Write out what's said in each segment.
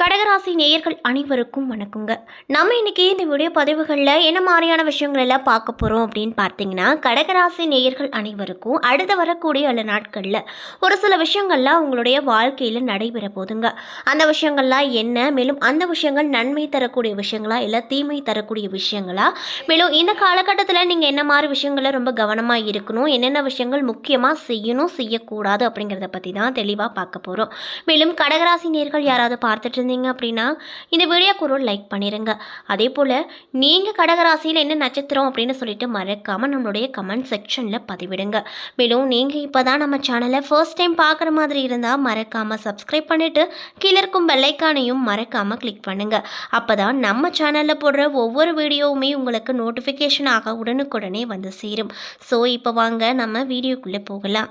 கடகராசி நேயர்கள் அனைவருக்கும் வணக்கங்க. நம்ம இன்னைக்கு இந்த வீடியோ பதிவுகளில் என்ன மாதிரியான விஷயங்கள் எல்லாம் பார்க்க போகிறோம் அப்படின்னு பார்த்தீங்கன்னா கடகராசி நேயர்கள் அனைவருக்கும் அடுத்து வரக்கூடிய அல்ல நாட்களில் ஒரு சில விஷயங்கள்லாம் உங்களுடைய வாழ்க்கையில் நடைபெற போதுங்க அந்த விஷயங்கள்லாம் என்ன? மேலும் அந்த விஷயங்கள் நன்மை தரக்கூடிய விஷயங்களா? இல்லை தீமை தரக்கூடிய விஷயங்களா? மேலும் இந்த காலகட்டத்தில் நீங்கள் என்ன மாதிரி விஷயங்களை ரொம்ப கவனமாக இருக்கணும்? என்னென்ன விஷயங்கள் முக்கியமாக செய்யணும் செய்யக்கூடாது அப்படிங்கிறத பற்றி தான் தெளிவாக பார்க்க போகிறோம் மேலும் கடகராசி நேர்கள் யாராவது பார்த்துட்டு இருந்தீங்க அப்படின்னா இந்த வீடியோக்கு ஒரு லைக் பண்ணிடுங்க அதே போல் நீங்கள் கடகராசியில் என்ன நட்சத்திரம் அப்படின்னு சொல்லிட்டு மறக்காமல் நம்மளுடைய கமெண்ட் செக்ஷனில் பதிவிடுங்க. மேலும் நீங்கள் இப்போ தான் நம்ம சேனலை ஃபர்ஸ்ட் டைம் பார்க்குற மாதிரி இருந்தால் மறக்காமல் சப்ஸ்கிரைப் பண்ணிவிட்டு கீழே இருக்கும் பெல்லைக்கானையும் மறக்காமல் கிளிக் பண்ணுங்கள் அப்போ தான் நம்ம சேனலில் போடுற ஒவ்வொரு வீடியோவுமே உங்களுக்கு நோட்டிஃபிகேஷன் ஆக உடனுக்குடனே வந்து சேரும். ஸோ இப்போ வாங்க நம்ம வீடியோக்குள்ளே போகலாம்.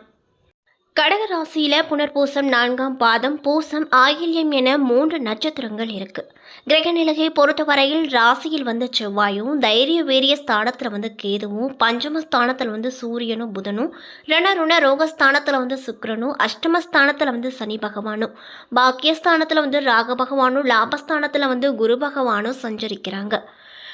கடகராசியில் புனர்பூசம் நான்காம் பாதம் பூசம் ஆயில்யம் என மூன்று நட்சத்திரங்கள் இருக்கு. கிரகநிலையை பொறுத்தவரையில் ராசியில் வந்து செவ்வாயும் தைரிய வீரிய ஸ்தானத்தில் வந்து கேதுவும் பஞ்சம ஸ்தானத்தில் வந்து சூரியனும் புதனும் ரணருண ரோகஸ்தானத்தில் வந்து சுக்கரனும் அஷ்டமஸ்தானத்தில் வந்து சனி பகவானும் பாக்கியஸ்தானத்தில் வந்து ராக பகவானும் லாபஸ்தானத்தில் வந்து குரு பகவானும் சஞ்சரிக்கிறாங்க.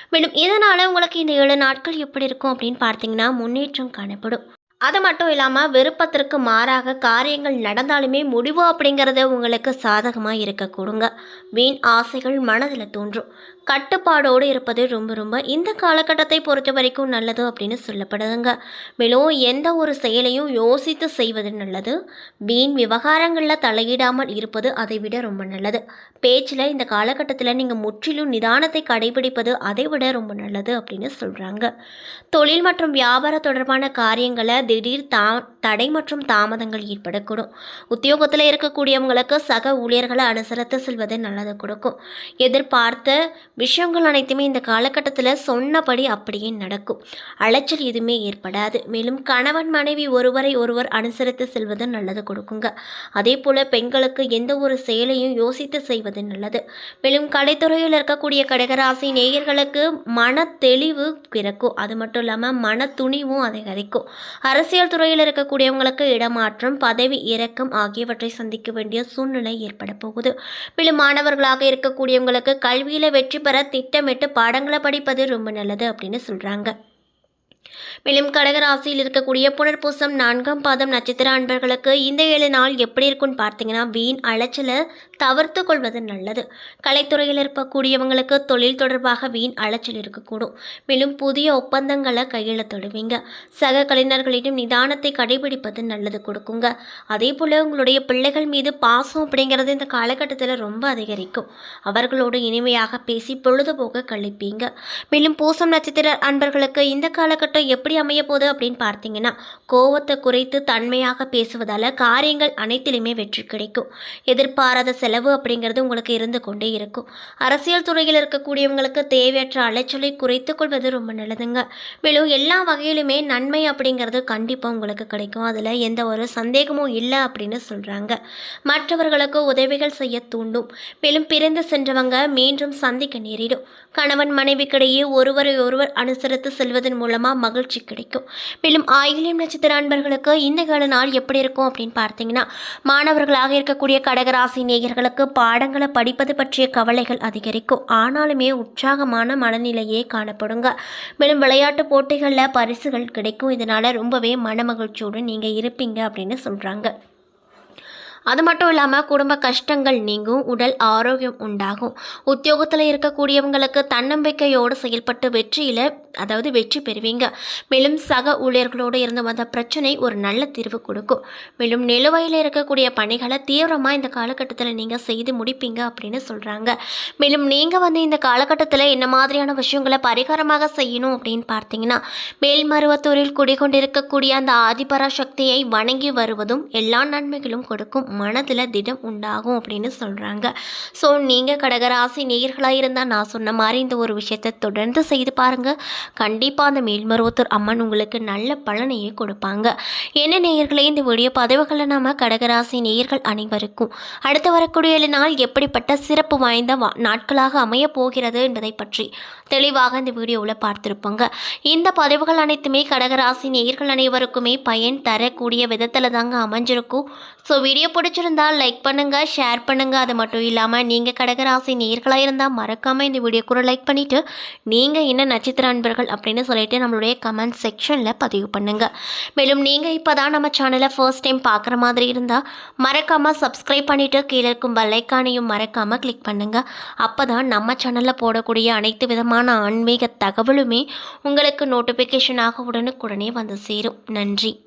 மேலும் இதனால் உங்களுக்கு இந்த ஏழு நாட்கள் எப்படி இருக்கும் அப்படின்னு பார்த்தீங்கன்னா முன்னேற்றம் காணப்படும். அது மட்டும் இல்லாமல் விருப்பத்திற்கு மாறாக காரியங்கள் நடந்தாலுமே முடிவு அப்படிங்கிறது உங்களுக்கு சாதகமாக இருக்க கொடுங்க. வீண் ஆசைகள் மனதில் தோன்றும். கட்டுப்பாடோடு இருப்பது ரொம்ப ரொம்ப இந்த காலகட்டத்தை பொறுத்த வரைக்கும் நல்லது அப்படின்னு சொல்லப்படுதுங்க. மேலும் எந்த ஒரு செயலையும் யோசித்து செய்வது நல்லது. வீண் விவகாரங்களில் தலையிடாமல் இருப்பது அதை விட ரொம்ப நல்லது. பேச்சில் இந்த காலகட்டத்தில் நீங்கள் முற்றிலும் நிதானத்தை கடைபிடிப்பது அதை விட ரொம்ப நல்லது அப்படின்னு சொல்கிறாங்க தொழில் மற்றும் வியாபார தொடர்பான காரியங்களை திடீர் தா தடை மற்றும் தாமதங்கள் ஏற்படக்கூடும். உத்தியோகத்தில் இருக்கக்கூடியவங்களுக்கு சக ஊழியர்களை அனுசரித்து செல்வது நல்லது கொடுக்கும். எதிர்பார்த்த விஷயங்கள் அனைத்துமே இந்த காலகட்டத்தில் சொன்னபடி அப்படியே நடக்கும். அலைச்சல் எதுவுமே ஏற்படாது. மேலும் கணவன் மனைவி ஒருவரை ஒருவர் அனுசரித்து செல்வது நல்லது கொடுக்குங்க. அதே போல் பெண்களுக்கு எந்த ஒரு செயலையும் யோசித்து செய்வது நல்லது. மேலும் கலைத்துறையில் இருக்கக்கூடிய கடகராசி நேயர்களுக்கு மன தெளிவு பிறக்கும். அது மட்டும் இல்லாமல் மன துணிவும் அதிகரிக்கும். அரசியல் துறையில் இருக்கக்கூடியவங்களுக்கு இடமாற்றம் பதவி இறக்கம் ஆகியவற்றை சந்திக்க வேண்டிய சூழ்நிலை ஏற்பட போகுது. மேலும் மாணவர்களாக இருக்கக்கூடியவங்களுக்கு கல்வியில் வெற்றி பெற திட்டமிட்டு பாடங்களை படிப்பது ரொம்ப நல்லது அப்படின்னு சொல்கிறாங்க மேலும் கடகராசியில் இருக்கக்கூடிய புனர்பூசம் நான்காம் பாதம் நட்சத்திர அன்பர்களுக்கு இந்த ஏழு நாள் எப்படி இருக்குன்னு பார்த்தீங்கன்னா வீண் அலைச்சலை தவிர்த்து கொள்வது நல்லது. கலைத்துறையில் இருக்கக்கூடியவங்களுக்கு தொழில் தொடர்பாக வீண் அலைச்சல் இருக்கக்கூடும். மேலும் புதிய ஒப்பந்தங்களை கையெழுத்திடுவீங்க சக கலைஞர்களிடம் நிதானத்தை கடைபிடிப்பது நல்லது கொடுக்குங்க. அதே போல் உங்களுடைய பிள்ளைகள் மீது பாசம் அப்படிங்கிறது இந்த காலகட்டத்தில் ரொம்ப அதிகரிக்கும். அவர்களோடு இனிமையாக பேசி பொழுதுபோக்க கழிப்பீங்க. மேலும் பூசம் நட்சத்திர அன்பர்களுக்கு இந்த காலகட்டம் எப்படி அமைய போகுது அப்படின்னு பார்த்தீங்கன்னா கோவத்தை குறைத்து தன்மையாக பேசுவதால் காரியங்கள் அனைத்திலுமே வெற்றி கிடைக்கும். எதிர்பாராத செலவு அப்படிங்கிறது உங்களுக்கு இருந்து கொண்டே இருக்கும். அரசியல் துறையில் இருக்கக்கூடியவங்களுக்கு தேவையற்ற அலைச்சலை குறைத்து கொள்வது ரொம்ப நல்லதுங்க. மேலும் எல்லா வகையிலுமே நன்மை அப்படிங்கிறது கண்டிப்பாக உங்களுக்கு கிடைக்கும். அதில் எந்த ஒரு சந்தேகமும் இல்லை அப்படின்னு சொல்கிறாங்க மற்றவர்களுக்கு உதவிகள் செய்ய தூண்டும். மேலும் பிறந்து சென்றவங்க மீண்டும் சந்திக்க நேரிடும். கணவன் மனைவிக்கிடையே ஒருவரை ஒருவர் அனுசரித்து செல்வதன் மூலமாக மகிழ்ச்சி கிடைக்கும். மேலும் ஆயிலியம் நட்சத்திர அன்பர்களுக்கு இந்த கால நாள் எப்படி இருக்கும் அப்படின்னு பார்த்தீங்கன்னா மாணவர்களாக இருக்கக்கூடிய கடகராசி மாணவர்களுக்கு பாடங்களை படிப்பது பற்றிய கவலைகள் அதிகரிக்கும். ஆனாலுமே உற்சாகமான மனநிலையே காணப்படுங்க. மேலும் விளையாட்டு போட்டிகளில் பரிசுகள் கிடைக்கும். இதனால் ரொம்பவே மனமகிழ்ச்சியோடு நீங்கள் இருப்பீங்க அப்படின்னு சொல்கிறாங்க அது மட்டும் இல்லாமல் குடும்ப கஷ்டங்கள் நீங்கும். உடல் ஆரோக்கியம் உண்டாகும். உத்தியோகத்தில் இருக்கக்கூடியவங்களுக்கு தன்னம்பிக்கையோடு செயல்பட்டு வெற்றியில் அதாவது வெற்றி பெறுவீங்க. மேலும் சக ஊழியர்களோடு இருந்து வந்த பிரச்சனை ஒரு நல்ல தீர்வு கொடுக்கும். மேலும் நிலுவையில் இருக்கக்கூடிய பணிகளை தீவிரமாக இந்த காலகட்டத்தில் நீங்கள் செய்து முடிப்பீங்க அப்படின்னு சொல்கிறாங்க மேலும் நீங்கள் வந்து இந்த காலகட்டத்தில் என்ன மாதிரியான விஷயங்களை பரிகாரமாக செய்யணும் அப்படின்னு பார்த்தீங்கன்னா மேல்மருவத்தூரில் குடிகொண்டிருக்கக்கூடிய அந்த ஆதிபரா சக்தியை வணங்கி வருவதும் எல்லா நன்மைகளும் கொடுக்கும் மனதில் திடம் உண்டாகும் அப்படின்னு சொல்கிறாங்க ஸோ நீங்கள் கடகராசி நேயர்களாக இருந்தால் நான் சொன்ன மாதிரி இந்த ஒரு விஷயத்தை தொடர்ந்து செய்து பாருங்கள் கண்டிப்பாக அந்த மேல்மருவத்தூர் அம்மன் உங்களுக்கு நல்ல பலனையே கொடுப்பாங்க. என்ன நேயர்களே இந்த வீடியோ பதவிகளை நம்ம கடகராசி நேயர்கள் அனைவருக்கும் அடுத்து வரக்கூடிய நாள் எப்படிப்பட்ட சிறப்பு வாய்ந்த வா- நாட்களாக அமைய போகிறது என்பதை பற்றி தெளிவாக இந்த வீடியோவில் பார்த்துருப்போங்க. இந்த பதிவுகள் அனைத்துமே கடகராசி நேயர்கள் அனைவருக்குமே பயன் தரக்கூடிய விதத்தில் தாங்க அமைஞ்சிருக்கும். ஸோ வீடியோ பிடிச்சிருந்தால் லைக் பண்ணுங்கள் ஷேர் பண்ணுங்கள் அது மட்டும் இல்லாமல் நீங்கள் கடகராசி நேர்களாக இருந்தால் மறக்காமல் இந்த வீடியோ கூட லைக் பண்ணிவிட்டு நீங்கள் என்ன நட்சத்திர அன்பர்கள் அப்படின்னு சொல்லிட்டு நம்மளுடைய கமெண்ட் செக்ஷனில் பதிவு பண்ணுங்கள் மேலும் நீங்கள் இப்போ தான் நம்ம சேனலை ஃபர்ஸ்ட் டைம் பார்க்குற மாதிரி இருந்தால் மறக்காமல் சப்ஸ்கிரைப் பண்ணிவிட்டு கீழே இருக்கும் பெல்லைக்கானையும் மறக்காமல் கிளிக் பண்ணுங்கள் அப்போ தான் நம்ம சேனலில் போடக்கூடிய அனைத்து விதமான ஆன்மீக தகவலுமே உங்களுக்கு நோட்டிஃபிகேஷனாக உடனுக்குடனே வந்து சேரும். நன்றி.